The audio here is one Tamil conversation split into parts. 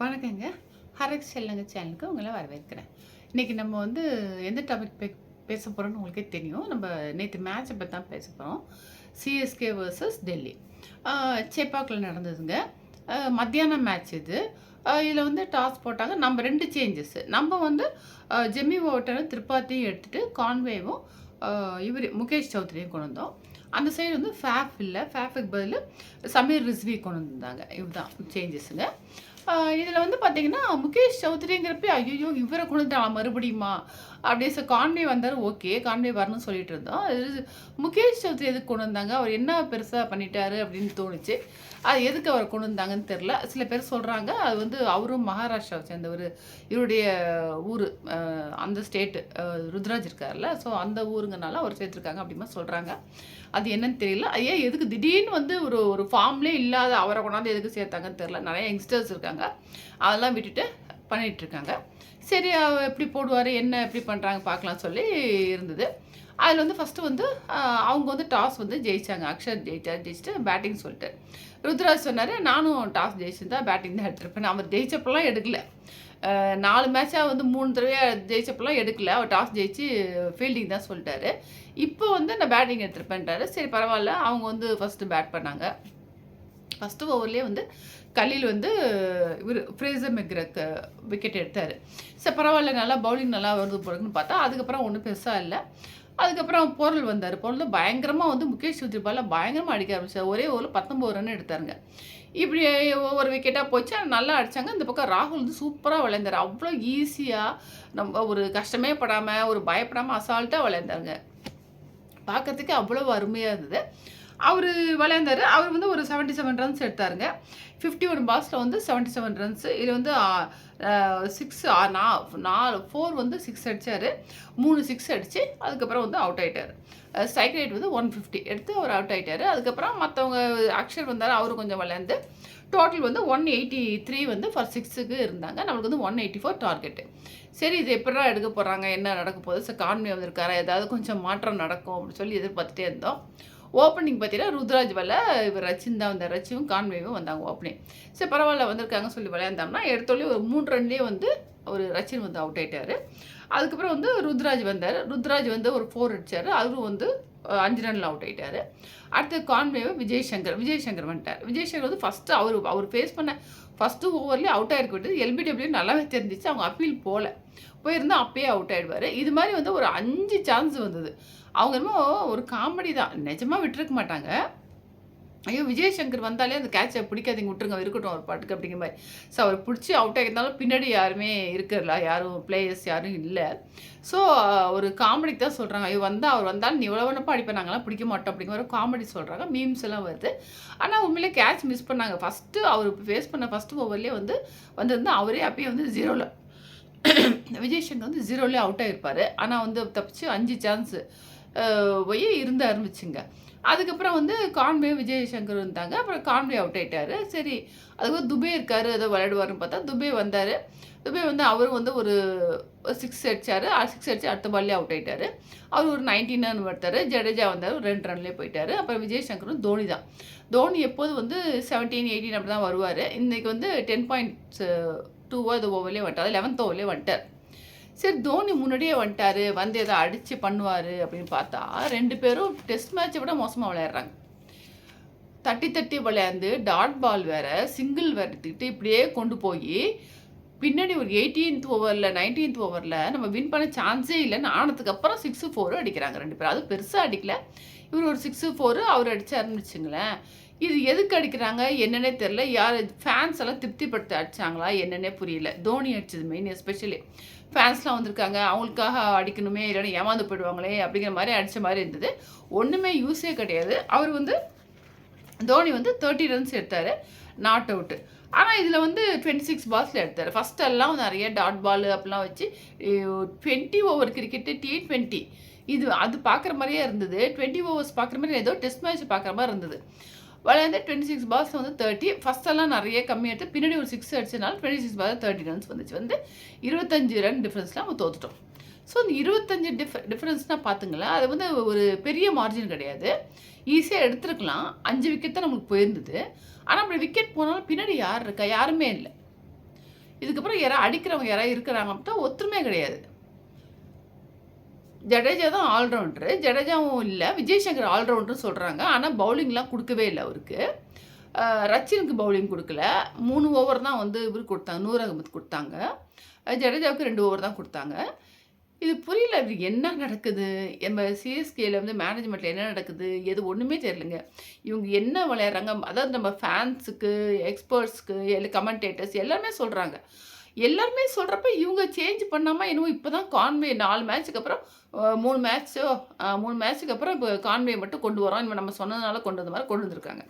வணக்கங்க. ஹரக் செல்லங்க சேனலுக்கு உங்களை வரவேற்கிறேன். இன்றைக்கி நம்ம வந்து எந்த டாபிக் பே பேச போகிறோம்னு உங்களுக்கே தெரியும். நம்ம நேற்று மேட்சை பற்றி தான் பேச போகிறோம் சிஎஸ்கே வர்சஸ் டெல்லி சேப்பாக்கில் நடந்ததுங்க. மத்தியானம் மேட்ச் இது. இதில் வந்து டாஸ் போட்டாங்க. நம்ம ரெண்டு சேஞ்சஸ் நம்ம வந்து ஜெமி ஓட்டரும் திருப்பாத்தியும் எடுத்துகிட்டு கான்வேவும் இவர் முகேஷ் சௌத்ரியும் கொண்டு வந்தோம். அந்த சைடு வந்து ஃபேஃப் இல்லை. ஃபேஃபுக்கு பதில் சமீர் ரிஸ்வி கொண்டு வந்தாங்க. இதுதான் சேஞ்சஸுங்க இதில் வந்து பார்த்தீங்கன்னா முகேஷ் சௌத்ரிங்கிறப்ப ஐயோ இவரை கொண்டு மறுபடியுமா? அப்படியே சார் கான்வே வந்தார். ஓகே கான்வே வரணும்னு சொல்லிட்டு இருந்தோம் முகேஷ் சௌத்ரி எதுக்கு கொண்டு வந்தாங்க? அவர் என்ன பெருசாக பண்ணிட்டாரு அப்படின்னு தோணுச்சு. அது எதுக்கு அவர் கொண்டு வந்தாங்கன்னு தெரில சில பேர் சொல்கிறாங்க அது வந்து அவரும் மகாராஷ்டிராவை சேர்ந்தவர். இவருடைய ஊர் அந்த ஸ்டேட்டு ருத்ராஜ் இருக்கார்ல ஸோ அந்த ஊருங்கனால அவர் சேர்த்துருக்காங்க அப்படிமா சொல்கிறாங்க அது என்னன்னு தெரியல. ஏன் எதுக்கு? திடீர்னு வந்து ஒரு ஒரு ஃபார்ம்லேயே இல்லாத அவரை கொண்டாந்து எதுக்கு சேர்த்தாங்கன்னு தெரில நிறைய யங்ஸ்டர்ஸ் இருக்காங்க. அதெல்லாம் விட்டுட்டு பண்ணிகிட்ருக்காங்க சரி அவர் எப்படி போடுவார்? என்ன எப்படி பண்ணுறாங்க பார்க்கலாம் சொல்லி இருந்தது. அதில் வந்து ஃபஸ்ட்டு வந்து அவங்க வந்து டாஸ் வந்து ஜெயித்தாங்க அக்ஷர் ஜெயிச்சா ஜெயிச்சுட்டு பேட்டிங் சொல்லிட்டு. ருத்ராஜ் சொன்னார் நானும் டாஸ் ஜெயிச்சிருந்தா பேட்டிங் தான் எடுத்திருப்பேன். அவர் ஜெயிச்சப்பெல்லாம் எடுக்கல. நாலு மேட்சாக வந்து மூணு தடவையாக ஜெயிச்சப்பெல்லாம் எடுக்கல. அவர் டாஸ் ஜெயிச்சு ஃபீல்டிங் தான் சொல்லிட்டாரு. இப்போ வந்து நான் பேட்டிங் எடுத்துருப்பேன்றாரு சரி பரவாயில்ல. அவங்க வந்து ஃபஸ்ட்டு பேட் பண்ணாங்க. ஃபஸ்ட்டு ஓவர்லேயே வந்து கலில் வந்து இவர் ஃப்ரேசர் மெக்ரக்கு விக்கெட் எடுத்தார். சரி பரவாயில்ல நல்லா பவுலிங் நல்லா வருது போகிறதுன்னு பார்த்தா அதுக்கப்புறம் ஒன்றும் பெருசாக இல்லை. அதுக்கப்புறம் பொருள் வந்தார். பொருள் பயங்கரமாக வந்து முகேஷ் சுத்ரிபால பயங்கரமாக அடிக்க ஆரம்பிச்சார். ஒரே ஓவரில் பத்தொம்பது ரன் எடுத்தாருங்க. இப்படி ஒவ்வொரு விக்கெட்டாக போச்சு. நல்லா அடித்தாங்க இந்த பக்கம் ராகுல் வந்து சூப்பராக விளையாண்டார். அவ்வளோ ஈஸியாக நம்ம ஒரு கஷ்டமே படாமல் ஒரு பயப்படாமல் அசால்ட்டாக விளையாண்டாருங்க. பார்க்கறதுக்கு அவ்வளோ அருமையாக இருந்தது. அவர் விளையாண்டார். அவர் வந்து ஒரு 77 செவன் ரன்ஸ் எடுத்தாருங்க. ஃபிஃப்டி ஒன் பால்ஸில் வந்து 77 செவன் ரன்ஸ் இது வந்து சிக்ஸ் நாலு ஃபோர் வந்து சிக்ஸ் அடித்தார் மூணு சிக்ஸ் அடித்து அதுக்கப்புறம் வந்து அவுட் ஆகிட்டார் ஸ்ட்ரைக் ரேட் வந்து ஒன் ஃபிஃப்டி எடுத்து அவர் அவுட் ஆகிட்டார் அதுக்கப்புறம் மற்றவங்க அக்ஷர் வந்தார். அவரு கொஞ்சம் விளையாண்டு. டோட்டல் வந்து ஒன் எயிட்டி த்ரீ வந்து ஃபார் சிக்ஸுக்கு இருந்தாங்க. நம்மளுக்கு வந்து ஒன் எயிட்டி ஃபோர் டார்கெட்டு சரி இது எப்படா எடுக்க போகிறாங்க என்ன நடக்க போகுது? சார் கான்மே வந்திருக்காரா? ஏதாவது கொஞ்சம் மாற்றம் நடக்கும் அப்படின்னு சொல்லி எதிர்பார்த்துட்டே இருந்தோம். ஓப்பனிங் பார்த்தீங்கன்னா ருத்ராஜ் வல இவர் ரச்சின் தான் வந்தார். ரச்சியும் கான்வேவும் வந்தாங்க ஓப்பனிங் சரி பரவாயில்ல வந்திருக்காங்க சொல்லி விளையாண்டோம்னா எடுத்தோடய ஒரு மூணு ரன்லேயே வந்து ஒரு ரச்சின் வந்து அவுட் ஆகிட்டார் அதுக்கப்புறம் வந்து ருத்ராஜ் வந்தார். ருத்ராஜ் வந்து ஒரு ஃபோர் அடிச்சார். அவரும் வந்து அஞ்சு ரனில் அவுட் ஆகிட்டார் அடுத்து கான்வேவை விஜய் சங்கர் விஜய் சங்கர் வந்துட்டார். விஜய் சங்கர் வந்து ஃபஸ்ட்டு அவர் அவர் ஃபேஸ் பண்ண ஃபஸ்ட்டு ஓவர்லேயே அவுட் ஆகிருக்க விட்டது எல்பிடபிள்யூ நல்லாவே தெரிஞ்சிச்சு அவங்க அப்பீல் போகல போயிருந்தா அப்பயே அவுட் ஆகிடுவார் இது மாதிரி வந்து ஒரு அஞ்சு சான்ஸ் வந்தது. அவங்க என்னமோ ஒரு காமெடி தான். நிஜமாக விட்டுருக்க மாட்டாங்க. ஐயோ விஜய் சங்கர் வந்தாலே அந்த கேட்சை பிடிக்காதீங்க விட்டுருங்க இருக்கட்டும் ஒரு பாட்டுக்கு அப்படிங்கிற மாதிரி. ஸோ அவர் பிடிச்சி அவுட் ஆகியிருந்தாலும் பின்னாடி யாருமே இருக்கிறல யாரும் பிளேயர்ஸ் யாரும் இல்லை. ஸோ ஒரு காமெடிக்கு தான் சொல்கிறாங்க ஐயோ வந்தால் அவர் வந்தாலும் நீ எவ்வளோ அடிப்பேன் நாங்களாம் பிடிக்க மாட்டோம் அப்படிங்கிற ஒரு காமெடி சொல்கிறாங்க மீம்ஸ் எல்லாம் வருது. ஆனால் உண்மையிலே கேட்ச் மிஸ் பண்ணாங்க. ஃபஸ்ட்டு அவர் ஃபேஸ் பண்ண ஃபஸ்ட்டு ஓவர்லேயே வந்து வந்திருந்தா அவரே அப்பயே வந்து ஜீரோவில் விஜய் சங்கர் வந்து ஜீரோலேயே அவுட் ஆகிருப்பார் ஆனால் வந்து தப்பிச்சு அஞ்சு சான்ஸு போய் இருந்து ஆரம்பிச்சுங்க. அதுக்கப்புறம் வந்து கான்வே விஜய் சங்கர் இருந்தாங்க அப்புறம் கான்வே அவுட் ஆயிட்டாரு. சரி அதுக்கப்புறம் துபே இருக்காரு ஏதோ விளையாடுவாருன்னு பார்த்தா துபே வந்தார். துபே வந்து அவரும் வந்து ஒரு சிக்ஸ் அடிச்சார். சிக்ஸ் அடிச்சு அடுத்த பால்லே அவுட் ஆயிட்டார். அவர் ஒரு நைன்டீன் ரன் எடுத்தார். ஜடேஜா வந்தார் ஒரு ரெண்டு ரன்லேயே போயிட்டார். அப்புறம் விஜய் சங்கரும் தோனி தான். தோனி எப்போது வந்து செவன்டீன் எயிட்டீன் அப்படி தான் வருவார். இன்றைக்கி வந்து டென் பாயிண்ட்ஸ் டூவோ இது ஓவர்லேயே வந்துட்டார். லெவன்த் ஓவர்லேயே வந்துட்டார். சரி தோனி முன்னாடியே வந்துட்டாரு வந்து எதை அடித்து பண்ணுவார் அப்படின்னு பார்த்தா ரெண்டு பேரும் டெஸ்ட் மேட்சை விட மோசமாக விளையாடுறாங்க. தட்டி தட்டி விளையாண்டு டாட் பால் வேற சிங்கிள் வேற எடுத்துக்கிட்டு இப்படியே கொண்டு போய் பின்னாடி ஒரு எயிட்டீன்த் ஓவரில் நைன்டீன்த் ஓவரில் நம்ம வின் பண்ண சான்ஸே இல்லைன்னு ஆனதுக்கு அப்புறம் சிக்ஸு ஃபோரும் அடிக்கிறாங்க ரெண்டு பேரும். அது பெருசாக அடிக்கல. இவர் ஒரு சிக்ஸு ஃபோரு அவர் அடிச்சாருன்னு வச்சுங்களேன். இது எதுக்கு அடிக்கிறாங்க? என்னன்னே தெரில யார் ஃபேன்ஸ் எல்லாம் திருப்திப்படுத்த அடிச்சாங்களா? என்னன்னே புரியல. தோனி அடிச்சது மெயின் எஸ்பெஷலி ஃபேன்ஸ்லாம் வந்திருக்காங்க. அவங்களுக்காக அடிக்கணுமே இல்லைன்னா ஏமாந்து போயிடுவாங்களே அப்படிங்கிற மாதிரி அடித்த மாதிரி இருந்தது. ஒன்றுமே யூஸே கிடையாது. அவர் வந்து தோனி வந்து தேர்ட்டி ரன்ஸ் எடுத்தார். நாட் அவுட்டு ஆனால் இதில் வந்து டுவெண்ட்டி சிக்ஸ் பால்ஸில் எடுத்தார். ஃபஸ்ட்டெல்லாம் நிறைய டாட் பால் அப்படிலாம் வச்சு twenty over cricket T twenty இது அது பார்க்குற மாதிரியே இருந்தது. டுவெண்ட்டி ஓவர்ஸ் பார்க்குற மாதிரி ஏதோ டெஸ்ட் மேட்ச் பார்க்குற மாதிரி இருந்தது. விளையாண்டு டுவெண்ட்டி சிக்ஸ் பால்ஸ் வந்து தேர்ட்டி ஃபஸ்ட்டெல்லாம் நிறைய கம்மியாக எடுத்து பின்னாடி ஒரு six அடிச்சதுனால twenty six ball thirty runs வந்துச்சு. வந்து இருபத்தஞ்சு ரன் டிஃப்ரென்ஸில் நம்ம தோத்துட்டோம். ஸோ இந்த இருபத்தஞ்சு டிஃப் டிஃப்ரென்ஸ்னால் பார்த்துங்களேன் அது வந்து ஒரு பெரிய மார்ஜின் கிடையாது. ஈஸியாக எடுத்துருக்கலாம். அஞ்சு விக்கெட் தான் நம்மளுக்கு போயிருந்தது. ஆனால் அப்படி விக்கெட் போனாலும் பின்னாடி யார் இருக்கா? யாருமே இல்லை. இதுக்கப்புறம் யாராவது அடிக்கிறவங்க யாராவது இருக்கிறாங்க அப்படின்னா ஒத்துமே கிடையாது. ஜடேஜா தான் ஆல்ரவுண்டரு. ஜடேஜாவும் இல்லை. விஜய் சங்கர் ஆல்ரவுண்டர்னு சொல்கிறாங்க ஆனால் பவுலிங்லாம் கொடுக்கவே இல்லை அவருக்கு. ரச்சினுக்கு பவுலிங் கொடுக்கல. மூணு ஓவர் தான் வந்து இவர் கொடுத்தாங்க. நூர் அகமது கொடுத்தாங்க. ஜடேஜாவுக்கு ரெண்டு ஓவர் தான் கொடுத்தாங்க. இது புரியல இது என்ன நடக்குது? நம்ம சிஎஸ்கேல வந்து மேனேஜ்மெண்ட்டில் என்ன நடக்குது? எது ஒன்றுமே தெரியலங்க. இவங்க என்ன விளையாடுறாங்க? அதாவது நம்ம ஃபேன்ஸுக்கு எக்ஸ்பர்ட்ஸ்க்கு எல்லா கமெண்டேட்டர்ஸ் எல்லாமே சொல்கிறாங்க எல்லாருமே சொல்கிறப்ப இவங்க சேஞ்ச் பண்ணாமல் இன்னும் இப்போ தான் கான்வே நாலு மேட்ச்சுக்கு அப்புறம் மூணு மேட்ச்சோ மூணு மேட்ச்சுக்கு அப்புறம் இப்போ கான்வே மட்டும் கொண்டு வரோம் இப்போ நம்ம சொன்னதுனால கொண்டு வந்த மாதிரி கொண்டு வந்திருக்காங்க.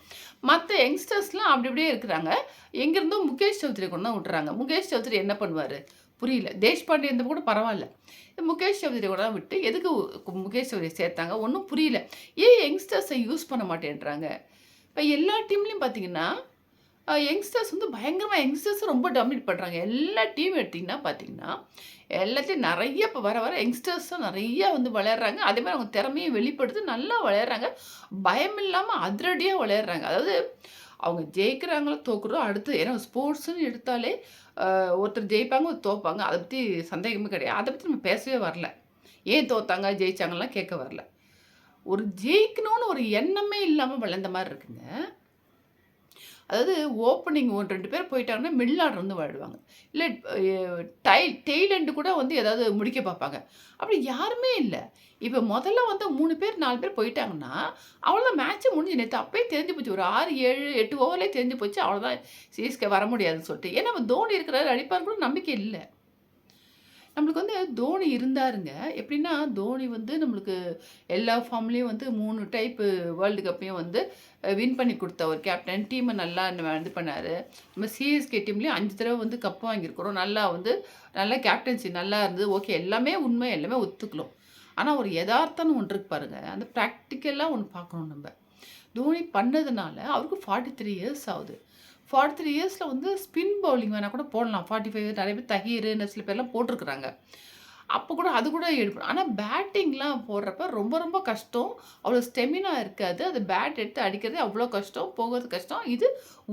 மற்ற யங்ஸ்டர்ஸ்லாம் அப்படி அப்படியே இருக்கிறாங்க. எங்கேருந்தோ முகேஷ் சௌத்ரி கொண்டு தான் விட்டுறாங்க. முகேஷ் சௌத்ரி என்ன பண்ணுவார்? புரியல. தேஷ்பாண்டே இருந்த கூட பரவாயில்ல. முகேஷ் சௌத்ரி கூட விட்டு எதுக்கு முகேஷ் சௌத்ரி சேர்த்தாங்க? ஒன்றும் புரியல. ஏன் யங்ஸ்டர்ஸை யூஸ் பண்ண மாட்டேன்றாங்க? இப்போ எல்லா டீம்லேயும் பார்த்தீங்கன்னா யங்ஸ்டர்ஸ் வந்து பயங்கரமாக யங்ஸ்டர்ஸ் ரொம்ப டாமினேட் பண்ணுறாங்க எல்லா டீம் எடுத்திங்கன்னா பார்த்தீங்கன்னா எல்லாத்தையும் நிறைய இப்போ வர வர யங்ஸ்டர்ஸும் நிறைய வந்து விளையாடுறாங்க. அதே மாதிரி அவங்க திறமையை வெளிப்படுத்தி நல்லா விளையாடுறாங்க. பயம் இல்லாமல் அதிரடியாக விளையாடுறாங்க. அதாவது அவங்க ஜெயிக்கிறாங்களோ தோக்குறதோ அடுத்து ஏன்னா ஸ்போர்ட்ஸ்னு எடுத்தாலே ஒருத்தர் ஜெயிப்பாங்க ஒரு தோப்பாங்க. அதை பற்றி சந்தேகமே கிடையாது. அதை பற்றி நம்ம பேசவே வரல. ஏன் தோத்தாங்க ஜெயிச்சாங்கலாம் கேட்க வரல. ஒரு ஜெயிக்கணும்னு ஒரு எண்ணமே இல்லாமல் விளையாண்ட மாதிரி இருக்குங்க. அதாவது ஓப்பனிங் ஒன்று ரெண்டு பேர் போயிட்டாங்கன்னா மிடில் ஆர்டர் வந்து விளையாடுவாங்க இல்லை டை டெய்லண்டு கூட வந்து ஏதாவது முடிக்க பார்ப்பாங்க. அப்படி யாருமே இல்லை. இப்போ முதல்ல வந்து மூணு பேர் நாலு பேர் போயிட்டாங்கன்னா அவ்வளோதான் மேட்ச்சு முடிஞ்சு நேற்று அப்பயே தெரிஞ்சு போச்சு. ஒரு ஆறு ஏழு எட்டு ஓவர்லேயே தெரிஞ்சு போச்சு. அவ்வளோதான் சிஎஸ்கே வர முடியாதுன்னு சொல்லிட்டு. ஏன்னா தோனி இருக்கிறாரு அடிப்பார் கூட நம்பிக்கை இல்லை. நம்மளுக்கு வந்து தோனி இருந்தாருங்க. எப்படின்னா தோனி வந்து நம்மளுக்கு எல்லா ஃபார்ம்லேயும் வந்து மூணு டைப்பு வேர்ல்டு கப்பையும் வந்து வின் பண்ணி கொடுத்த ஒரு கேப்டன் டீமை நல்லா இது பண்ணார். நம்ம சிஎஸ்கே டீம்லேயும் அஞ்சு தடவை வந்து கப்பு வாங்கியிருக்கிறோம். நல்லா வந்து நல்லா கேப்டன்சி நல்லா இருந்தது. ஓகே எல்லாமே உண்மை எல்லாமே ஒத்துக்கலாம் ஆனால் ஒரு யதார்த்தம்னு ஒன்று இருக்கு பாருங்க. அந்த ப்ராக்டிக்கலாக ஒன்று பார்க்கணும் நம்ம. தோனி பண்ணதுனால அவருக்கு ஃபார்ட்டி த்ரீ இயர்ஸ் ஆகுது. ஃபார்ட்டி த்ரீ இயர்ஸில் வந்து ஸ்பின் பவுலிங் வேணால் கூட போடலாம். ஃபார்ட்டி ஃபைவ் நிறைய பேர் தகீர் சில பேர்லாம் போட்டிருக்கிறாங்க. அப்போ கூட அது கூட எடுப்போம் ஆனால் பேட்டிங்லாம் போடுறப்ப ரொம்ப ரொம்ப கஷ்டம். அவ்வளோ ஸ்டெமினா இருக்காது. அது பேட் எடுத்து அடிக்கிறது அவ்வளோ கஷ்டம். போகிறது கஷ்டம். இது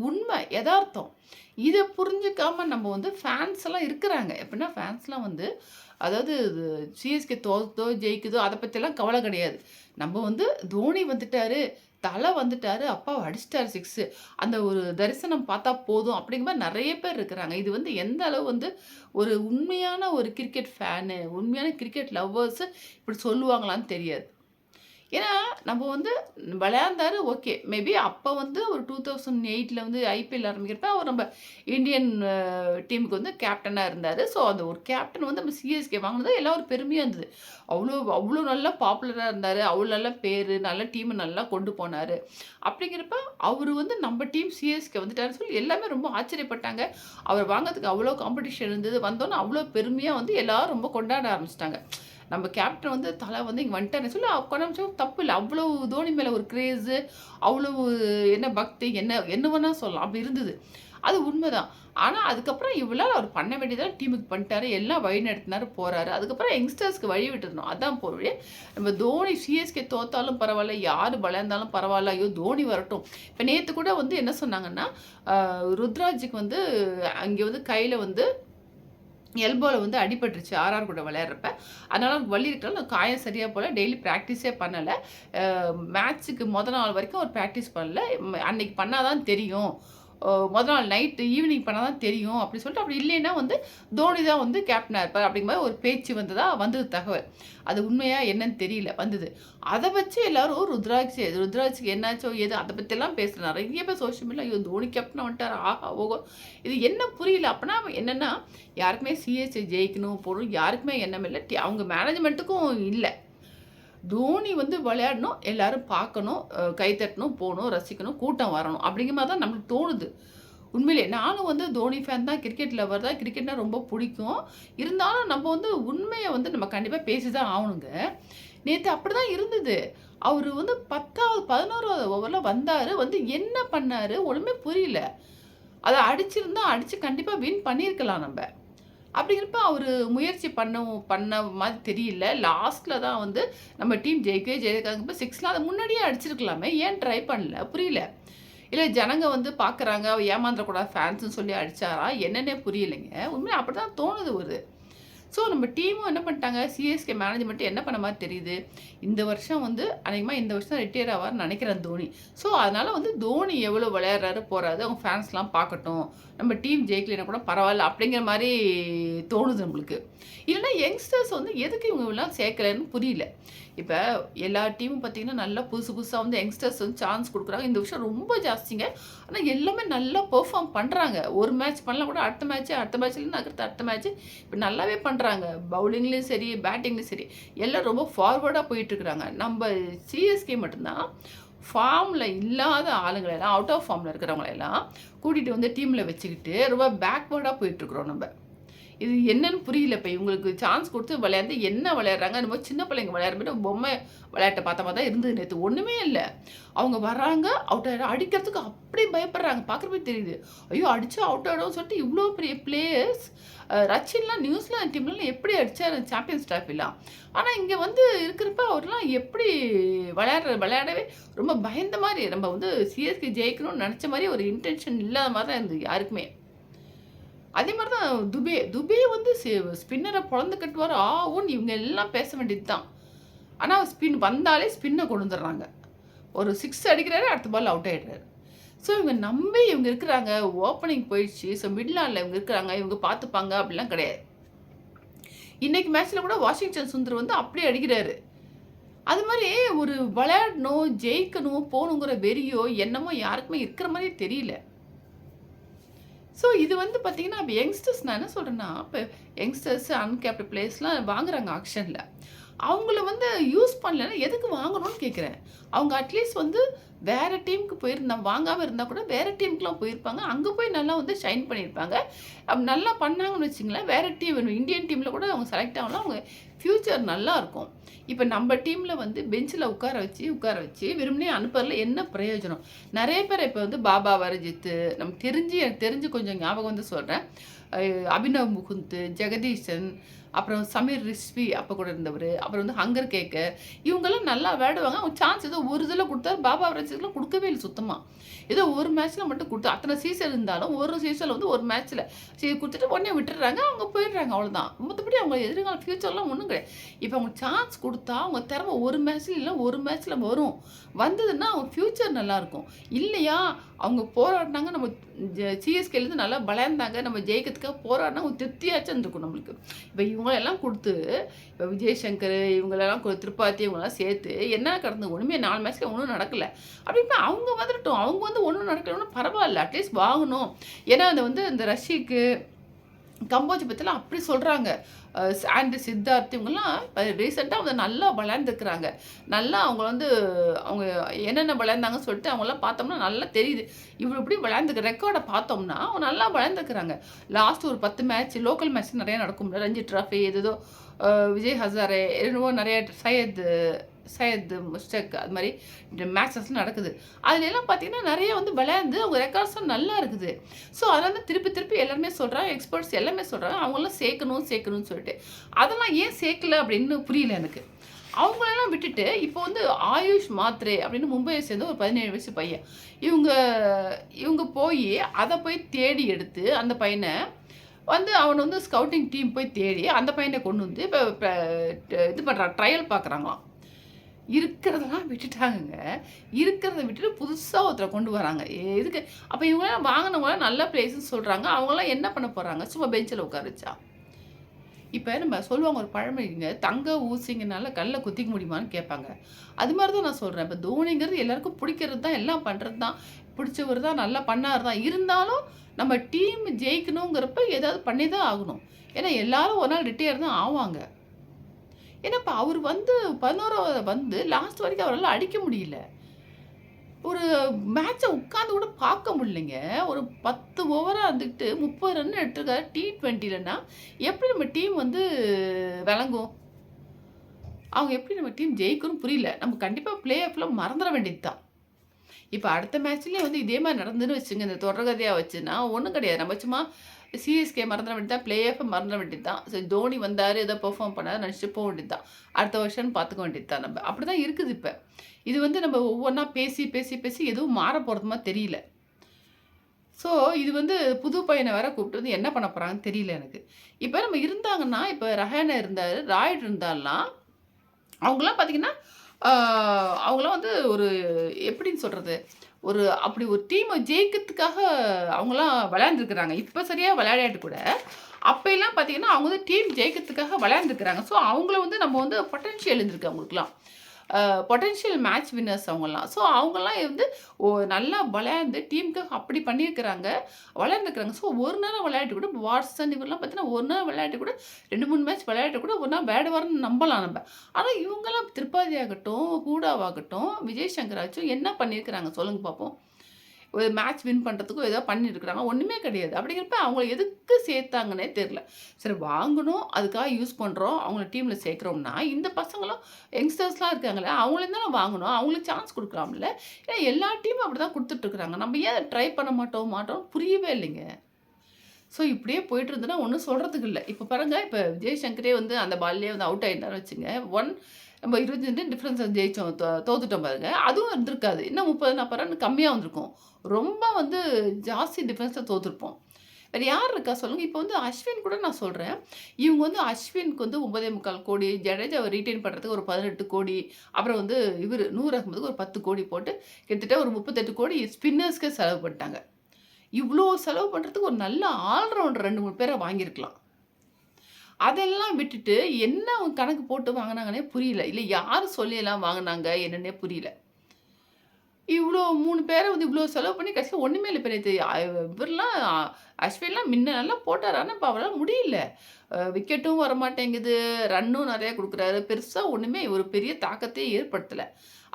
உண்மை யதார்த்தம். இதை புரிஞ்சுக்காமல் நம்ம வந்து ஃபேன்ஸ் எல்லாம் இருக்கிறாங்க. எப்படின்னா ஃபேன்ஸ்லாம் வந்து அதாவது சிஎஸ்கே தோத்தோ ஜெயிக்குதோ அதை பற்றிலாம் கவலை கிடையாது. நம்ம வந்து தோனி வந்துட்டாரு. தலை வந்துட்டாரு அப்பாவை அடிச்சிட்டாரு சிக்ஸு அந்த ஒரு தரிசனம் பார்த்தா போதும் அப்படிங்கிற மாதிரி நிறைய பேர் இருக்கிறாங்க. இது வந்து எந்த அளவு வந்து ஒரு உண்மையான ஒரு கிரிக்கெட் ஃபேனு உண்மையான கிரிக்கெட் லவ்வர்ஸு இப்படி சொல்லுவாங்களான்னு தெரியாது. ஏன்னா நம்ம வந்து விளையாண்டாரு ஓகே. மேபி அப்போ வந்து ஒரு டூ தௌசண்ட் எயிட்டில் வந்து ஐபிஎல் ஆரம்பிக்கிறப்ப அவர் நம்ம இந்தியன் டீமுக்கு வந்து கேப்டனாக இருந்தார். ஸோ அந்த ஒரு கேப்டன் வந்து நம்ம சிஎஸ்கே வாங்கினது எல்லாம் ஒரு பெருமையாக இருந்தது. அவ்வளோ அவ்வளோ நல்லா பாப்புலராக இருந்தார். அவ்வளோ நல்ல பேர் நல்ல டீமை நல்லா கொண்டு போனார். அப்படிங்கிறப்ப அவர் வந்து நம்ம டீம் சிஎஸ்கே வந்துட்டாருன்னு சொல்லி எல்லாமே ரொம்ப ஆச்சரியப்பட்டாங்க. அவர் வாங்கிறதுக்கு அவ்வளோ காம்படிஷன் இருந்தது. வந்தோன்னே அவ்வளோ பெருமையாக வந்து எல்லோரும் ரொம்ப கொண்டாட ஆரம்பிச்சிட்டாங்க. நம்ம கேப்டன் வந்து தலை வந்து இங்கே வந்துட்டார். சொல்லி நிமிஷம் தப்பு இல்லை. அவ்வளோ தோனி மேலே ஒரு கிரேஸு அவ்வளோ என்ன பக்தி என்ன என்ன வேணால் சொல்லலாம். அப்படி இருந்தது. அது உண்மைதான். ஆனால் அதுக்கப்புறம் இவ்வளோ அவர் பண்ண வேண்டியதாக டீமுக்கு பண்ணிட்டாரு. எல்லாம் வழி நடத்தினாரு போகிறாரு அதுக்கப்புறம் யங்ஸ்டர்ஸ்க்கு வழி விட்டுருந்தோம் அதான் போய் நம்ம தோனி சிஎஸ்கே தோத்தாலும் பரவாயில்ல யார் விளையாண்டாலும் பரவாயில்ல. ஐயோ தோனி வரட்டும். இப்போ நேற்று கூட வந்து என்ன சொன்னாங்கன்னா ருத்ராஜுக்கு வந்து அங்கே வந்து கையில் வந்து எல்போவில் வந்து அடிபட்டுருச்சு ஆர்ஆர் கூட விளையாடுறப்ப. அதனால் அவருக்கு வலி இருக்கலாம் காயம் சரியாக போல டெய்லி ப்ராக்டிஸே பண்ணலை. மேட்ச்சுக்கு முத நாள் வரைக்கும் அவர் ப்ராக்டிஸ் பண்ணல. அன்னைக்கு அன்னைக்கு பண்ணாதான் தெரியும். முதல் நாள் நைட்டு ஈவினிங் பண்ணால் தான் தெரியும் அப்படின்னு சொல்லிட்டு அப்படி இல்லைன்னா வந்து தோனி தான் வந்து கேப்டனாக இருப்பார் அப்படிங்கிற ஒரு பேச்சு வந்ததாக வந்தது தகவல். அது உண்மையாக என்னன்னு தெரியல வந்தது. அதை வச்சு எல்லாரும் ருத்ராட்சி ருத்ராட்சிக்கு என்னாச்சோ ஏது அதை பற்றிலாம் பேசுகிறேன் நிறைய பேர் சோஷியல் மீடியா ஐயோ தோனி கேப்டன் வந்துட்டார்? ஆஹா ஓகோ இது என்ன புரியல? அப்படின்னா என்னென்னா யாருக்குமே சிஎஸ்சி ஜெயிக்கணும் போகணும் யாருக்குமே எண்ணம் இல்லை. அவங்க மேனேஜ்மெண்ட்டுக்கும் இல்லை. தோனி வந்து விளையாடணும் எல்லாரும் பார்க்கணும் கை தட்டணும் போகணும் ரசிக்கணும் கூட்டம் வரணும் அப்படிங்கிற மாதிரி தான் நம்மளுக்கு தோணுது. உண்மையிலே நானும் வந்து தோனி ஃபேன் தான் கிரிக்கெட் லவர் தான் கிரிக்கெட்னா ரொம்ப பிடிக்கும். இருந்தாலும் நம்ம வந்து உண்மையை வந்து நம்ம கண்டிப்பாக பேசி தான் ஆகணுங்க. நேற்று அப்படி தான் இருந்தது. அவர் வந்து பத்தாவது பதினோராவது ஓவரில் வந்தார் வந்து என்ன பண்ணார் ஒன்றுமே புரியல. அதை அடிச்சிருந்தா அடித்து கண்டிப்பாக வின் பண்ணியிருக்கலாம் நம்ம. அப்படிங்கிறப்ப அவர் முயற்சி பண்ண பண்ண மாதிரி தெரியல லாஸ்ட்டில் தான் வந்து நம்ம டீம் ஜெயிக்கவே ஜெயிக்காதப்ப சிக்ஸில் அதை முன்னாடியே அடிச்சிருக்கலாமே ஏன் ட்ரை பண்ணல புரியல இல்லை ஜனங்க வந்து பார்க்குறாங்க, அவள் ஏமாந்துடக்கூடாது ஃபேன்ஸுன்னு சொல்லி அடித்தாரா என்னென்னே புரியலைங்க. உண்மையாக அப்படி தான் தோணுது ஒரு. ஸோ நம்ம டீமும் என்ன பண்ணிட்டாங்க, சிஎஸ்கே மேனேஜ்மெண்ட் என்ன பண்ண மாதிரி தெரியுது, இந்த வருஷம் வந்து அநேகமாக இந்த வருஷம் ரிட்டையர் ஆவார்னு நினைக்கிறேன் தோனி. ஸோ அதனால் வந்து தோனி எவ்வளோ விளையாடுறாரு, போகிறாரு அவங்க ஃபேன்ஸ்லாம் பார்க்கட்டும். நம்ம டீம் ஜெயிக்கலைன்னா கூட பரவாயில்ல அப்படிங்கிற மாதிரி தோணுது நம்மளுக்கு. இல்லைன்னா யங்ஸ்டர்ஸ் வந்து எதுக்கு இவங்கலாம் சேர்க்கலன்னு புரியல. இப்போ எல்லா டீமும் பார்த்தீங்கன்னா, நல்லா புதுசு புதுசாக வந்து யங்ஸ்டர்ஸ் வந்து சான்ஸ் கொடுக்குறாங்க இந்த விஷயம் ரொம்ப ஜாஸ்திங்க. ஆனால் எல்லாமே நல்லா பெர்ஃபார்ம் பண்ணுறாங்க ஒரு மேட்ச் பண்ணலாம் கூட அடுத்த மேட்ச், அடுத்த மேட்ச்லேருந்து நகர்த்து அடுத்த மேட்ச் இப்போ நல்லாவே பண்ணுறாங்க பவுலிங்லேயும் சரி, பேட்டிங்லேயும் சரி எல்லாம் ரொம்ப ஃபார்வர்டாக போயிட்டுருக்குறாங்க நம்ம சிஎஸ்கே மட்டும்தான் ஃபார்மில் இல்லாத ஆளுங்களை எல்லாம் அவுட் ஆஃப் ஃபார்மில் இருக்கிறவங்களெல்லாம் கூட்டிகிட்டு வந்து டீமில் வச்சுக்கிட்டு ரொம்ப பேக்வேர்டாக போயிட்டுருக்குறோம் நம்ம. இது என்னன்னு புரியல. இப்போ இவங்களுக்கு சான்ஸ் கொடுத்து விளையாண்டு என்ன விளையாடுறாங்க, நம்ம சின்ன பிள்ளைங்க விளையாடுற பொம்மை விளையாட்டை பார்த்த மாதிரி தான் இருந்தது நேற்று ஒன்றுமே இல்லை அவங்க வர்றாங்க, அவுட் ஆயிடுறா அடிக்கிறதுக்கு அப்படியே பயப்படுறாங்க. பார்க்குறப்பயே தெரியுது. ஐயோ! அடிச்சு அவுட் ஆகிடும் சொல்லிட்டு இவ்வளோ பெரிய பிளேயர்ஸ் ரச்சின்லாம் நியூசிலாந்து டீம்லாம் எப்படி அடித்தார் சாம்பியன்ஸ் டிராஃபிலாம். ஆனால் இங்கே வந்து இருக்கிறப்ப அவர்லாம் எப்படி விளையாடுற விளையாடவே ரொம்ப பயந்த மாதிரி நம்ம வந்து சிஎஸ்கே ஜெயிக்கணும்னு நினச்ச மாதிரி ஒரு இன்டென்ஷன் இல்லாத மாதிரி தான் இருந்தது யாருக்குமே. அதே மாதிரி தான் துபே. துபே வந்து ஸ்பின்னரை ஸ்பின்னர கட்டுவார் கட்டுவாரு. ஆ இவங்க எல்லாம் பேச வேண்டியது தான். ஆனால் ஸ்பின் வந்தாலே ஸ்பின்னை கொண்டு வந்துடுறாங்க. ஒரு சிக்ஸ் அடிக்கிறாரு, அடுத்த பால் அவுட் ஆகிடுறாரு ஸோ இவங்க நம்பி இவங்க இருக்கிறாங்க. ஓப்பனிங் போயிடுச்சு. ஸோ மிடில் இவங்க இருக்கிறாங்க. இவங்க பார்த்துப்பாங்க அப்படிலாம் கிடையாது. இன்றைக்கி மேட்ச்சில் கூட வாஷிங்டன் சுந்தர் வந்து அப்படியே அடிக்கிறாரு. அது மாதிரி ஒரு விளையாடணும், ஜெயிக்கணும், போகணுங்கிற வெறியோ, என்னமோ யாருக்குமே இருக்கிற மாதிரியே தெரியல. ஸோ இது வந்து பார்த்தீங்கன்னா, இப்போ யங்ஸ்டர்ஸ் நான் என்ன சொல்கிறேன்னா இப்போ யங்ஸ்டர்ஸ் அன்கேப்டு பிளேஸ்லாம் வாங்குறாங்க ஆக்ஷனில் அவங்கள வந்து யூஸ் பண்ணலன்னா எதுக்கு வாங்கணும்னு கேட்குறேன் அவங்க அட்லீஸ்ட் வந்து வேறு டீமுக்கு போயிருந்தா வாங்காமல் இருந்தால் கூட வேறு டீமுக்குலாம் போயிருப்பாங்க. அங்கே போய் நல்லா வந்து ஷைன் பண்ணியிருப்பாங்க. நல்லா பண்ணாங்கன்னு வச்சிங்களேன் வேறு டீம் இந்தியன் டீமில் கூட அவங்க செலக்ட் ஆகலாம். அவங்க ஃப்யூச்சர் நல்லாயிருக்கும் இப்போ நம்ம டீமில் வந்து பெஞ்சில் உட்கார வச்சு, உட்கார வச்சு விரும்பினே அனுப்புறதுல என்ன பிரயோஜனம்? நிறைய பேர் இப்போ வந்து பாபா வரஜித்து நமக்கு தெரிஞ்சு எனக்கு தெரிஞ்சு கொஞ்சம் ஞாபகம் வந்து சொல்கிறேன் அபினவ் முகுந்த், ஜெகதீஷன், அப்புறம் சமீர் ரிஸ்வி அப்போ கூட இருந்தவர் அப்புறம் வந்து ஹங்கர் கேக்கு இவங்கெல்லாம் நல்லா விளையாடுவாங்க. அவங்க சான்ஸ் ஏதோ ஒரு இதில் கொடுத்தா பாபா வரிஜித்லாம் கொடுக்கவே இல்லை சுத்தமாக ஏதோ ஒரு மேட்ச்சில் மட்டும் கொடுத்து அத்தனை சீசன் இருந்தாலும் ஒரு சீசனில் வந்து ஒரு மேட்ச்சில் சரி கொடுத்துட்டு உடனே விட்டுறாங்க அவங்க போயிடுறாங்க அவ்வளோதான். மற்றபடி அவங்க எதிர்கால ஃப்யூச்சர்லாம் ஒன்றும் கிடையாது. இப்போ அவங்க சான்ஸ் கொடுத்தா அவங்க திறமை ஒரு மேட்ச்சில் இல்லை ஒரு மேட்ச்சில் வரும். வந்ததுன்னா அவங்க ஃப்யூச்சர் நல்லாயிருக்கும் இல்லையா அவங்க போராடினாங்க நம்ம ஜ சிஎஸ்கேலேருந்து நல்லா விளையாண்டாங்க. நம்ம ஜெயிக்கிறதுக்கு ஜெயிக்கிறதுக்காக போராடினா ஒரு திருப்தியாச்சும் இருந்திருக்கும் நம்மளுக்கு. இப்போ இவங்களெல்லாம் கொடுத்து இப்போ விஜய் சங்கர் இவங்களெல்லாம் திருப்பாத்தி இவங்கெல்லாம் சேர்த்து என்ன கடந்தது? ஒண்ணுமே 4 மேட்ச்ல ஒன்றும் நடக்கலை அப்படின்னா அவங்க வந்துரட்டும். அவங்க வந்து ஒன்றும் நடக்கலன்னா பரவாயில்ல அட்லீஸ்ட் வாங்கணும். ஏன்னா அதை வந்து இந்த ரஷ்யக்கு கம்போஜ் பத்திலாம் அப்படி சொல்கிறாங்க ஆண்டு சித்தார்த் இவங்கெல்லாம் ரீசெண்டாக வந்து நல்லா விளையாண்டுருக்குறாங்க நல்லா அவங்க வந்து அவங்க என்னென்ன விளையாண்டாங்கன்னு சொல்லிட்டு அவங்களாம் பார்த்தோம்னா நல்லா தெரியுது. இவ்வளோ இப்படி விளையாண்டுக்கு ரெக்கார்டை பார்த்தோம்னா, அவங்க நல்லா விளையாண்டுருக்கிறாங்க. லாஸ்ட் ஒரு 10 மேட்ச் லோக்கல் மேட்ச் நிறையா நடக்கும் ரஞ்சி ட்ராஃபி ஏதோ விஜய் ஹசாரே என்னவோ நிறைய சையத் சையத் முஸ்டக் அது மாதிரி இந்த மேட்சஸ்லாம் நடக்குது. எல்லாம் பார்த்தீங்கன்னா, நிறைய வந்து விளையாண்டு அவங்க ரெக்கார்ட்ஸும் நல்லா இருக்குது. ஸோ அதனால தான் திருப்பி திருப்பி எல்லாருமே சொல்கிறாங்க எக்ஸ்பர்ட்ஸ் எல்லாமே சொல்கிறாங்க அவங்களாம் சேர்க்கணும் சேர்க்கணும்னு சொல்லிட்டு. அதெல்லாம் ஏன் சேர்க்கல அப்படின்னு புரியல எனக்கு. அவங்களெல்லாம் விட்டுட்டு இப்போ வந்து ஆயுஷ் மாத்ரே அப்படின்னு மும்பையை சேர்ந்த ஒரு 17 வயசு பையன். இவங்க இவங்க போய் அதை போய் தேடி எடுத்து அந்த பையனை வந்து அவனை வந்து ஸ்கவுட்டிங் டீம் போய் தேடி அந்த பையனை கொண்டு வந்து இப்போ இது பண்ணுறான் ட்ரையல் பார்க்குறாங்களாம். இருக்கிறதெல்லாம் விட்டுட்டாங்கங்க. இருக்கிறத விட்டுட்டு புதுசாக ஒருத்தரை கொண்டு வராங்க. எதுக்கு? அப்போ இவங்களாம் வாங்கினவங்களாம் நல்ல பிளேஸ்ன்னு சொல்கிறாங்க அவங்களாம் என்ன பண்ண போகிறாங்க சும்மா பெஞ்சில் உட்கார வச்சா? நம்ம சொல்லுவாங்க ஒரு பழமொழிங்க, "தங்க ஊசிங்கனால கல்ல குத்திக்க முடியுமான்னு?" கேட்பாங்க. அது மாதிரி தான் நான் சொல்கிறேன் இப்போ தோனிங்கிறது எல்லாருக்கும் பிடிக்கிறது தான், எல்லாம் பண்ணுறது தான். பிடிச்சவர் தான், நல்லா பண்ணார் தான். இருந்தாலும் நம்ம டீம் ஜெயிக்கணுங்கிறப்ப ஏதாவது பண்ணி தான் ஆகணும். ஏன்னா எல்லாரும் ஒரு நாள் ரிட்டையர் தான் ஆவாங்க. ஏன்னா அவர் வந்து 11வது வந்து லாஸ்ட் வரைக்கும் அவரால் அடிக்க முடியல. ஒரு மேட்சை உட்காந்து கூட பார்க்க முடியலைங்க. ஒரு பத்து ஓவராக இருந்துக்கிட்டு முப்பது ரன் எடுத்திருக்காரு T20லன்னா, எப்படி நம்ம டீம் வந்து விளங்கும்? அவங்க எப்படி நம்ம டீம் ஜெயிக்கணும்னு புரியல. நம்ம கண்டிப்பாக பிளே ஆஃப்லாம் மறந்துட வேண்டியது தான். இப்போ அடுத்த மேட்ச்லேயே வந்து இதே மாதிரி நடந்துன்னு வச்சுங்க இந்த தொடர்கதையாக வச்சுன்னா ஒன்றும் கிடையாது. நம்ம சும்மா சிஎஸ்கே மறந்துட வேண்டியது தான் பிளே ஆஃபை மறந்துட வேண்டியது தான் சரி தோனி வந்தார் ஏதோ பெர்ஃபார்ம் பண்ணார் நினச்சிட்டு போக வேண்டியது தான் அடுத்த வருஷம்னு பார்த்துக்க வேண்டியது தான் நம்ம. அப்படி தான் இருக்குது இப்போ. இது வந்து நம்ம ஒவ்வொன்றா பேசி பேசி பேசி எதுவும் மாற போகிறது மாதிரி தெரியல. ஸோ இது வந்து புது பையனை வேற கூப்பிட்டு வந்து என்ன பண்ண போகிறாங்கன்னு தெரியல எனக்கு. இப்போ நம்ம இருந்தாங்கன்னா இப்போ ரஹானா இருந்தார் ராய்டு இருந்தாலாம் அவங்களாம் பார்த்தீங்கன்னா அவங்களாம் வந்து ஒரு எப்படின்னு சொல்கிறது ஒரு அப்படி ஒரு டீமை ஜெயிக்கிறதுக்காக அவங்களாம் விளையாண்டுருக்குறாங்க. இப்போ சரியாக விளையாடிட்டு கூட. அப்போல்லாம் பார்த்தீங்கன்னா அவங்க வந்து டீம் ஜெயிக்கிறதுக்காக விளையாண்டுருக்குறாங்க. ஸோ அவங்கள வந்து நம்ம வந்து பொட்டன்ஷியல் இருந்திருக்கு அவங்களுக்குலாம். பொட்டென்ஷியல் மேட்ச் வின்னர்ஸ் அவங்கெல்லாம் ஸோ அவங்கெல்லாம் வந்து ஓ நல்லா விளையாண்டு டீமுக்கு அப்படி பண்ணியிருக்கிறாங்க. விளையாண்டுருக்குறாங்க. ஸோ ஒரு நேரம் விளையாட்டு கூட வாட்ஸன் இவரெல்லாம் பார்த்தீங்கன்னா ஒரு நேரம் விளையாட்டு கூட ரெண்டு மூணு மேட்ச் விளையாட்டு கூட ஒரு நாள் பேட் வரன்னு நம்பலாம் நம்ம. ஆனால் இவங்கெல்லாம் திருப்பாதி ஆகட்டும் கூடாவாகட்டும் விஜய் சங்கராச்சும் என்ன பண்ணியிருக்கிறாங்க? சொல்லுங்கள் பார்ப்போம் ஒரு மேட்ச் வின் பண்ணுறதுக்கும் ஏதோ பண்ணியிருக்கிறாங்க ஒன்றுமே கிடையாது. அப்படிங்கிறப்ப அவங்கள எதுக்கு சேர்த்தாங்கன்னே தெரில சரி வாங்கணும். அதுக்காக யூஸ் பண்ணுறோம் அவங்கள டீமில் சேர்க்குறோம்னா இந்த பசங்களும் யங்ஸ்டர்ஸ்லாம் இருக்காங்களே அவங்களும் தானே வாங்கணும். அவங்களுக்கு சான்ஸ் கொடுக்கலாம்ல. ஏன்னா எல்லா டீமும் அப்படி தான் கொடுத்துட்ருக்குறாங்க நம்ம ஏன் ட்ரை பண்ண மாட்டோம் மாட்டோம் புரியவே இல்லைங்க. ஸோ இப்படியே போயிட்டு இருந்ததுன்னா ஒன்றும் சொல்கிறதுக்கு இல்லை. இப்போ பாருங்க இப்போ விஜய் சங்கரே வந்து அந்த பால்லேயே வந்து அவுட் ஆகிருந்தாலும் வச்சுங்க. ஒன் நம்ம இருபத்தி ரெண்டு டிஃப்ரென்ஸ் ஜெயிச்சோம் தோத்துட்டோம் பாருங்க. அதுவும் இருந்திருக்காது. இன்னும் முப்பது நாற்பது ரன் கம்மியாக வந்திருக்கும். ரொம்ப வந்து ஜாஸ்தி டிஃப்ரென்ஸில் தோற்றுருப்போம் வேறு யார் இருக்கா? சொல்லுங்கள் இப்போ வந்து அஸ்வின் கூட நான் சொல்கிறேன் இவங்க வந்து அஸ்வினுக்கு வந்து ஒன்பதே முக்கால் கோடி ஜடேஜாவை ரீட்டைன் பண்ணுறதுக்கு ஒரு பதினெட்டு கோடி அப்புறம் வந்து இவர் நூறு அகமதுக்கு ஒரு பத்து கோடி போட்டு கிட்டத்தட்ட ஒரு முப்பத்தெட்டு கோடி ஸ்பின்னர்ஸ்க்கே செலவு பண்ணிட்டாங்க. இவ்வளோ செலவு பண்ணுறதுக்கு ஒரு நல்ல ஆல்ரவுண்டர் ரெண்டு மூணு பேரை வாங்கியிருக்கலாம். அதெல்லாம் விட்டுட்டு என்ன அவங்க கணக்கு போட்டு வாங்கினாங்கன்னே புரியல. இல்லை யார் சொல்லியெல்லாம் வாங்கினாங்க என்னன்னே புரியல. இவ்வளோ மூணு பேரை வந்து இவ்வளோ செலவு பண்ணி கடைசியில் ஒன்றுமே இல்லை இப்போ நேற்று இவரெல்லாம் அஸ்வின்லாம் முன்ன நல்லா போட்டார் ஆனால் இப்போ அவரால் முடியல. விக்கெட்டும் வரமாட்டேங்குது. ரன்னும் நிறையா கொடுக்குறாரு. பெருசாக ஒன்றுமே ஒரு பெரிய தாக்கத்தையே ஏற்படுத்தலை.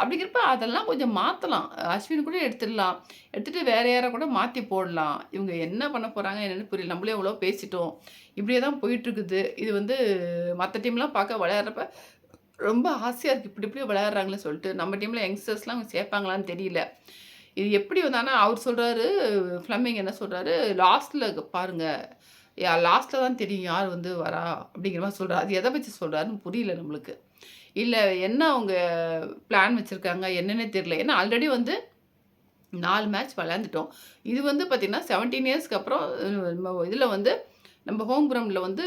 அப்படிங்கிறப்ப அதெல்லாம் கொஞ்சம் மாற்றலாம் அஸ்வின் கூட எடுத்துடலாம். எடுத்துகிட்டு வேற யாரை கூட மாற்றி போடலாம். இவங்க என்ன பண்ண போகிறாங்க என்னென்னு புரியல. நம்மளே எவ்வளோ பேசிட்டோம். இப்படியே தான் போயிட்டுருக்குது. இது வந்து மற்ற டீம்லாம் பார்க்க விளையாடுறப்ப ரொம்ப ஆசையாக இருக்குது இப்படி இப்படி விளையாடுறாங்களே சொல்லிட்டு. நம்ம டீமில் யங்ஸ்டர்ஸ்லாம் சேர்ப்பாங்களான்னு தெரியல. இது எப்படி வந்தானா அவர் சொல்கிறாரு ஃப்ளம்மிங் என்ன சொல்கிறாரு லாஸ்ட்டில் பாருங்கள் யா லாஸ்ட்டில் தான் தெரியும் யார் வந்து வரா அப்படிங்கிற மாதிரி சொல்கிறார் அது எதை வச்சு சொல்கிறாருன்னு புரியல நம்மளுக்கு. இல்லை என்ன அவங்க பிளான் வச்சுருக்காங்க என்னென்னே தெரியல. ஏன்னா ஆல்ரெடி வந்து நாலு மேட்ச் விளையாண்டுட்டோம். இது வந்து பார்த்திங்கன்னா செவன்டீன் இயர்ஸ்க்கு அப்புறம் இதில் வந்து நம்ம ஹோம் கிரவுண்டில் வந்து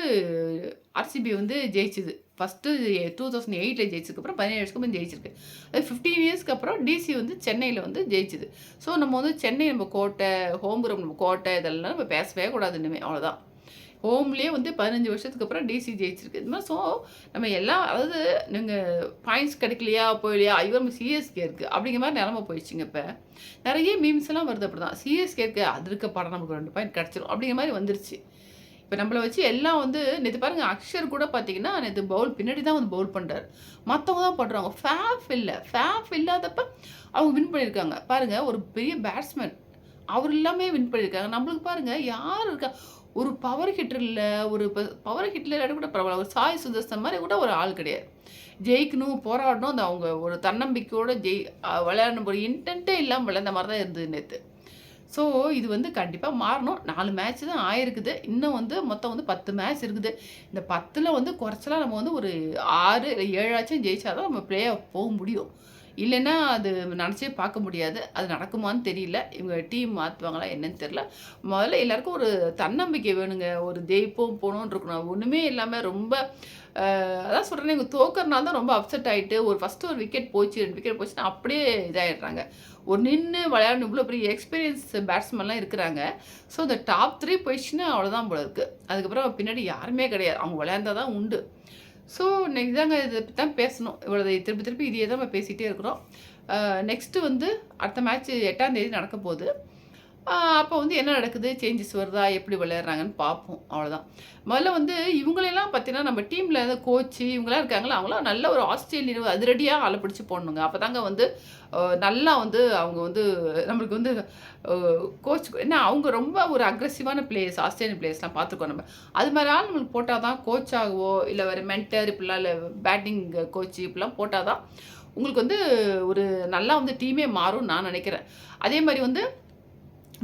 ஆர்சிபி வந்து ஜெயிச்சுது. ஃபஸ்ட்டு டூ தௌசண்ட் எயிட்டில் ஜெயிச்சதுக்கப்புறம் பதினேழு வருஷத்துக்கு அப்புறம் ஜெயிச்சிருக்கு. அது ஃபிஃப்டீன் இயர்ஸ்க்கு அப்புறம் டிசி வந்து சென்னையில் வந்து ஜெயிச்சுது. ஸோ நம்ம வந்து சென்னை நம்ம கோட்டை ஹோம் கிரவுண்ட் நம்ம கோட்டை இதெல்லாம் நம்ம பேசவே கூடாது இனிமேல் அவ்வளோதான் ஹோம்லேயே வந்து பதினஞ்சு வருஷத்துக்கு அப்புறம் டிசி ஜெயிச்சிருக்கு. இது மாதிரி ஸோ நம்ம எல்லாம் அதாவது நீங்கள் பாயிண்ட்ஸ் கிடைக்கலையா போயிலையா ஐயோ நம்ம சிஎஸ்கே இருக்குது அப்படிங்கிற மாதிரி நிலமை போயிடுச்சுங்க இப்போ. நிறைய மீம்ஸ் எல்லாம் வருது அப்படி தான் சிஎஸ்கே இருக்குது அது இருக்க படம் நமக்கு ரெண்டு பாயிண்ட் கிடச்சிரும். அப்படிங்கிற மாதிரி வந்துருச்சு. இப்போ நம்மளை வச்சு எல்லாம் வந்து நேற்று பாருங்கள் அக்ஷர் கூட பார்த்தீங்கன்னா நேற்று பவுல் பின்னாடி தான் வந்து பவுல் பண்ணுறாரு மற்றவங்க தான் பண்ணுறாங்க ஃபேஃப் இல்லை. ஃபேஃப் இல்லாதப்ப அவங்க வின் பண்ணியிருக்காங்க. பாருங்கள் ஒரு பெரிய பேட்ஸ்மேன் அவர் எல்லாமே வின் பண்ணியிருக்காங்க. நம்மளுக்கு பாருங்கள் யார் இருக்கா ஒரு பவர் ஹிட்டரில் ஒரு பவர் ஹிட்ல கூட பரவாயில்ல. ஒரு சாய் சுதர்சன் மாதிரி கூட ஒரு ஆள் கிடையாது. ஜெயிக்கணும் போராடணும் அந்த அவங்க ஒரு தன்னம்பிக்கையோடு ஜெய் விளையாடணும் ஒரு இன்டென்ட்டே இல்லாமல் விளையாண்ட மாதிரி தான் இருந்தது நேற்று ஸோ இது வந்து கண்டிப்பாக மாறணும். நாலு மேட்ச் தான் ஆயிருக்குது. இன்னும் வந்து மொத்தம் வந்து பத்து மேட்ச் இருக்குது. இந்த பத்தில் வந்து குறைச்சலாம் நம்ம வந்து ஒரு ஆறு இல்லை ஏழாச்சும் ஜெயிச்சாதான் நம்ம ப்ளே ஆஃப் போக முடியும். இல்லைன்னா அது நினச்சே பார்க்க முடியாது. அது நடக்குமான்னு தெரியல. இவங்க டீம் மாற்றுவாங்களா என்னன்னு தெரியல. முதல்ல எல்லாருக்கும் ஒரு தன்னம்பிக்கை வேணுங்க. ஒரு ஜெயிப்போம் போகணுன்னு இருக்கணும். ஒன்றுமே இல்லாமல் ரொம்ப அதான் சொல்கிறேன் இவங்க தோக்கறனால தான் ரொம்ப அப்செட் ஆகிட்டு ஒரு ஃபஸ்ட்டு ஒரு விக்கெட் போச்சு ரெண்டு விக்கெட் போச்சுன்னா அப்படியே இதாகிடுறாங்க ஒரு நின்று விளையாடணும். இவ்வளோ பெரிய எக்ஸ்பீரியன்ஸ் பேட்ஸ்மேன்லாம் இருக்கிறாங்க. ஸோ இந்த டாப் த்ரீ போயிடுச்சுன்னா அவ்வளோதான் போல இருக்குது அதுக்கப்புறம் பின்னாடி யாருமே கிடையாது. அவங்க விளையாண்டா தான் உண்டு. ஸோ நெக்ஸ்ட் தாங்க இதை பற்றி தான் பேசணும். இவ்வளோ திருப்பி திருப்பி இதையே தான் நம்ம பேசிகிட்டே இருக்கிறோம். நெக்ஸ்ட்டு வந்து அடுத்த மேட்ச் எட்டாம் தேதி நடக்க போகுது. அப்போ வந்து என்ன நடக்குது? சேஞ்சஸ் வருதா? எப்படி விளையாடுறாங்கன்னு பார்ப்போம் அவ்வளோதான் முதல்ல வந்து இவங்களெல்லாம் பார்த்தீங்கன்னா நம்ம டீமில் இருந்து கோச்சு இவங்களாம் இருக்காங்களா அவங்களாம் நல்ல ஒரு ஆஸ்திரேலியன் அதிரடியாக ஆளை பிடிச்சி போடணுங்க. அப்போ தாங்க வந்து நல்லா வந்து அவங்க வந்து நம்மளுக்கு வந்து கோச் ஏன்னா அவங்க ரொம்ப ஒரு அக்ரெசிவான பிளேயர்ஸ் ஆஸ்திரேலியன் பிளேயர்ஸ்லாம் பார்த்துக்கோ நம்ம. அது மாதிரி ஆள் நம்மளுக்கு போட்டால் தான் கோச் ஆகவோ இல்லை வேறு மென்டர் இப்படிலாம் இல்லை பேட்டிங் கோச் இப்படிலாம் போட்டால் தான் உங்களுக்கு வந்து ஒரு நல்லா வந்து டீமே மாறும்னு நான் நினைக்கிறேன். அதே மாதிரி வந்து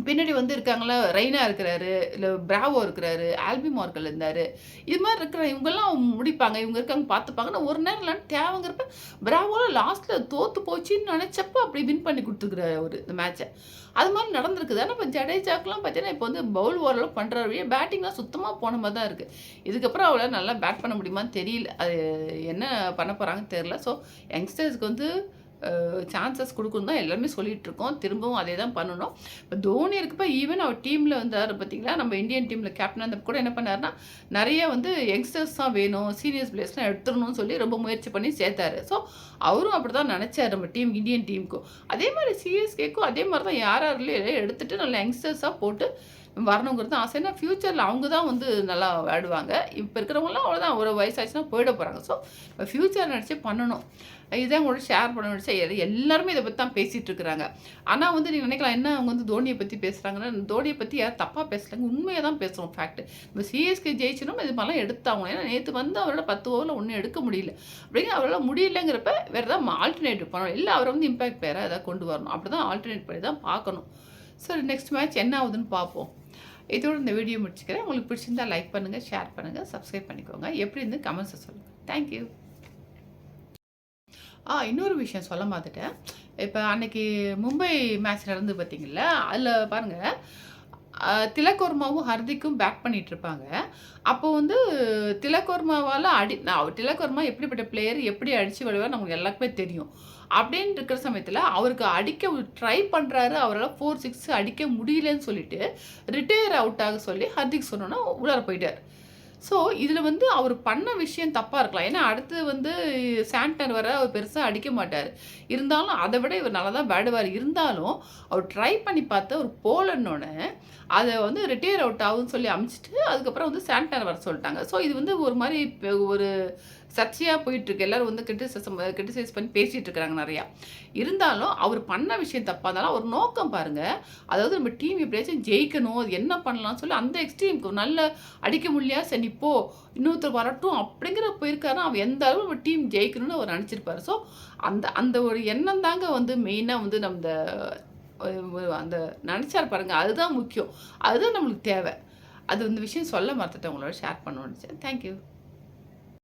பின்னாடி வந்து இருக்காங்களா ரெய்னா இருக்கிறாரு இல்லை பிராவோ இருக்கிறாரு ஆல்பி மார்க்கல் இருந்தார். இது மாதிரி இருக்கிற இவங்கெல்லாம் முடிப்பாங்க இவங்க இருக்காங்க பார்த்துப்பாங்க. நான் ஒரு நேரம் இல்லைன்னு தேவைங்கிறப்ப பிராவோவில் லாஸ்ட்டில் தோற்று போச்சுன்னு நினச்சப்போ அப்படி வின் பண்ணி கொடுத்துருக்குறாரு அவர் இந்த மேட்ச்சை அது மாதிரி நடந்திருக்குது. ஆனால் இப்போ ஜடேஜாக்கெலாம் பார்த்தீங்கன்னா இப்போ வந்து பவுல் ஓரளவு பண்ணுறாரு பேட்டிங்லாம் சுத்தமாக போன மாதிரி தான் இருக்குது இதுக்கப்புறம் அவளை நல்லா பேட் பண்ண முடியுமான்னு தெரியல. அது என்ன பண்ண போகிறாங்கன்னு தெரில ஸோ யங்ஸ்டர்ஸ்க்கு வந்து சான்சஸ் கொடுக்கணும் தான் எல்லாருமே சொல்லிகிட்ருக்கோம் இருக்கோம் திரும்பவும் அதே தான் பண்ணணும். இப்போ தோனி இருக்கப்ப ஈவன் அவர் டீமில் வந்தார் பார்த்தீங்களா நம்ம இந்தியன் டீமில் கேப்டன் அந்த கூட என்ன பண்ணாருன்னா நிறைய வந்து யங்ஸ்டர்ஸ் தான் வேணும் சீனியர்ஸ் பிளேஸ்லாம் எடுத்துடணும்னு சொல்லி ரொம்ப முயற்சி பண்ணி சேர்த்தாரு. ஸோ அவரும் அப்படி தான் நினச்சார் நம்ம டீம் இந்தியன் டீமுக்கும் அதே மாதிரி சிஎஸ்கேக்கும் அதே மாதிரி தான் யார் யாருலையும் எடுத்துகிட்டு நல்ல யங்ஸ்டர்ஸாக போட்டு வரணுங்கிறது ஆசை. ஏன்னா ஃப்யூச்சரில் அவங்க தான் வந்து நல்லா விளையாடுவாங்க. இப்போ இருக்கிறவங்களாம் அவ்வளோதான் ஒரு வயசாச்சுன்னா போயிட போகிறாங்க ஸோ இப்போ ஃப்யூச்சர் நினச்சி பண்ணணும். இதான் கூட ஷேர் பண்ண நினச்சா எல்லாருமே இதை பற்றி தான் பேசிகிட்டு இருக்கிறாங்க. ஆனால் வந்து நீங்கள் நினைக்கலாம் என்ன அவங்க வந்து தோனியை பற்றி பேசுகிறாங்கன்னா தோனியை பற்றி யாரும் தப்பாக பேசலாங்க. உண்மையை தான் பேசுகிறோம் ஃபேக்ட் இப்போ சிஎஸ்கே ஜெயிச்சிடும் இது மாதிரிலாம் எடுத்தாங்க. ஏன்னா நேற்று வந்து அவரோட பத்து ஓவரில் ஒன்றும் எடுக்க முடியல. அப்படிங்க அவரால் முடியலைங்கிறப்ப வேறு ஏதாவது ஆல்டர்னேட்டிவ் பண்ணணும். இல்லை அவரை வந்து இம்பேக்ட் பேராக எதாவது கொண்டு வரணும். அப்படி தான் ஆல்டர்னேட் பண்ணி தான் பார்க்கணும். சரி நெக்ஸ்ட் மேட்ச் என்ன ஆகுதுன்னு பார்ப்போம். இதோட இந்த வீடியோ முடிச்சுக்கிறேன். உங்களுக்கு பிடிச்சிருந்தா லைக் பண்ணுங்கள் ஷேர் பண்ணுங்கள் சப்ஸ்கிரைப் பண்ணிக்கோங்க. எப்படி இருந்து கமெண்ட்ஸை சொல்லுங்கள் தேங்க்யூ ஆ இன்னொரு விஷயம் சொல்ல மாத்துட்டேன் இப்போ அன்னைக்கு மும்பை மேட்ச் நடந்து பார்த்தீங்களா அதில் பாருங்கள் திலக்கோர்மாவும் ஹர்திக்கும் பேக் பண்ணிட்டு இருப்பாங்க. அப்போ வந்து திலக்கோர்மாவால் அடி நான் திலக்கோர்மா எப்படிப்பட்ட பிளேயர் எப்படி அடித்து விளையாட நமக்கு எல்லாருக்குமே தெரியும். அப்படின்னு இருக்கிற சமயத்தில் அவருக்கு அடிக்க ட்ரை பண்ணுறாரு அவரால் ஃபோர் சிக்ஸ் அடிக்க முடியலன்னு சொல்லிட்டு ரிட்டையர் அவுட் ஆக சொல்லி ஹர்திக் சொன்னோன்னா உள்ளார போயிட்டார். ஸோ இதில் வந்து அவர் பண்ண விஷயம் தப்பாக இருக்கலாம். ஏன்னா அடுத்து வந்து சாண்டர் வர அவர் பெருசாக அடிக்க மாட்டார். இருந்தாலும் அதை விட இவர் நல்லா தான் பேடுவார் இருந்தாலும் அவர் ட்ரை பண்ணி பார்த்து அவர் போலன்னொன்னே அதை வந்து ரிட்டையர் அவுட் ஆகுன்னு சொல்லி அமிச்சிட்டு அதுக்கப்புறம் வந்து சாண்டர் வர சொல்லிட்டாங்க. ஸோ இது வந்து ஒரு மாதிரி ஒரு சர்ச்சையாக போயிட்டுருக்கு. எல்லோரும் வந்து கிரிட்டிசைஸ் கிரிட்டிசைஸ் பண்ணி பேசிகிட்டு இருக்கிறாங்க நிறையா. இருந்தாலும் அவர் பண்ண விஷயம் தப்பாக இருந்தாலும் அவர் நோக்கம் பாருங்கள் அதாவது நம்ம டீம் எப்படியாச்சும் ஜெயிக்கணும். அது என்ன பண்ணலாம்னு சொல்லி அந்த எக்ஸ்ட்ரீமுக்கு நல்ல அடிக்க முடியா சரி இப்போ இன்னொருத்தர் வரட்டும் அப்படிங்கிற போயிருக்காருன்னா அவன் எந்த அளவு நம்ம டீம் ஜெயிக்கணும்னு அவர் நினச்சிருப்பார். ஸோ அந்த அந்த ஒரு எண்ணம் தாங்க வந்து மெயினாக வந்து நம்ம அந்த நினச்சார் பாருங்கள் அதுதான் முக்கியம். அதுதான் நம்மளுக்கு தேவை. அது இந்த விஷயம் சொல்ல மறந்துட்டேன். உங்களோட ஷேர் பண்ண நினச்சேன். தேங்க்யூ